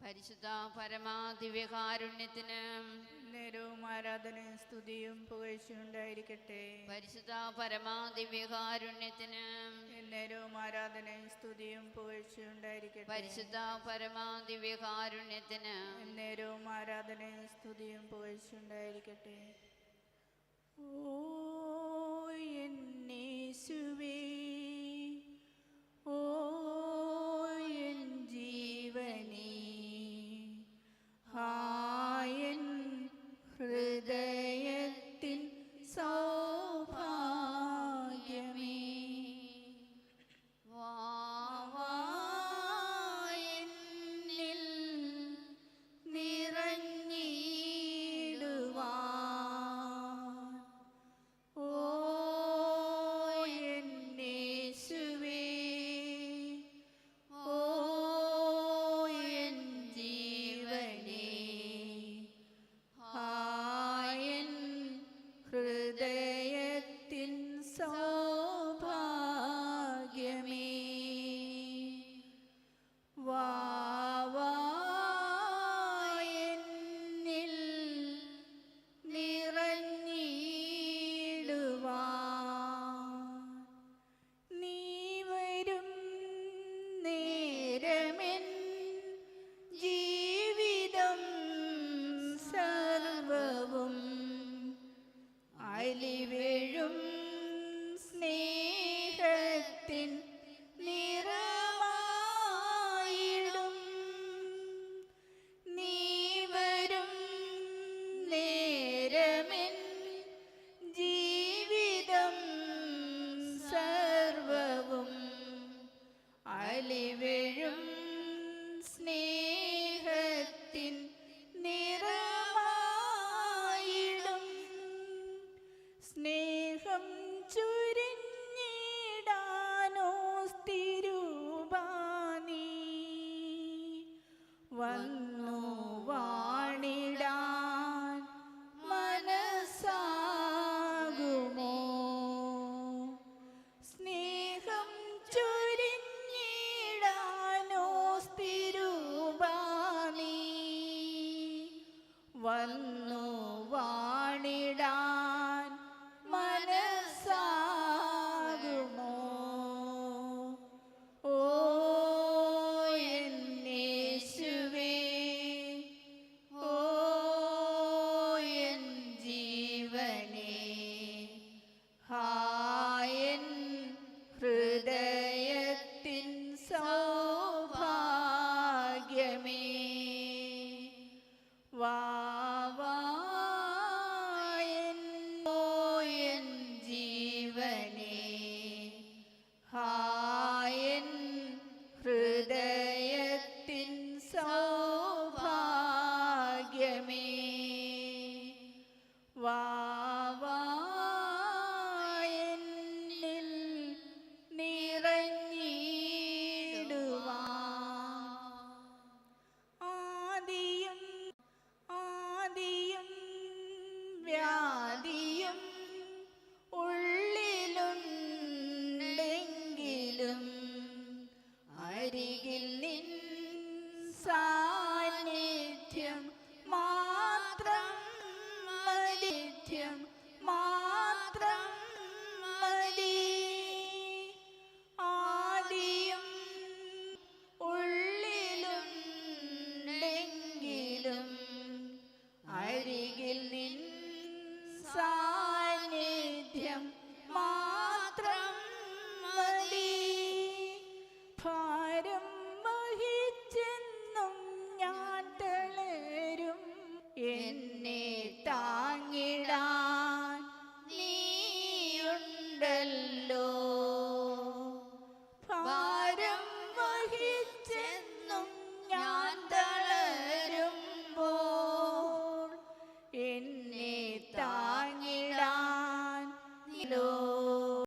പരിശുദ്ധ പരമാദിവ്യകാരുണ്യത്തിന് എല്ലാവരും ആരാധനയും സ്തുതിയും പുകഴ്ചയുണ്ടായിരിക്കട്ടെ പരിശുദ്ധ പരമാദിവ്യകാരുണ്യത്തിന് എല്ലാവരും ആരാധനയും സ്തുതിയും പുകഴ്ചയുണ്ടായിരിക്കട്ടെ പരിശുദ്ധ പരമാദിവ്യകാരുണ്യത്തിന് എല്ലാവരും ആരാധനയും സ്തുതിയും പുകഴ്ചയുണ്ടായിരിക്കട്ടെ ഓ എന്നേശുവേ दे وال 아. വരും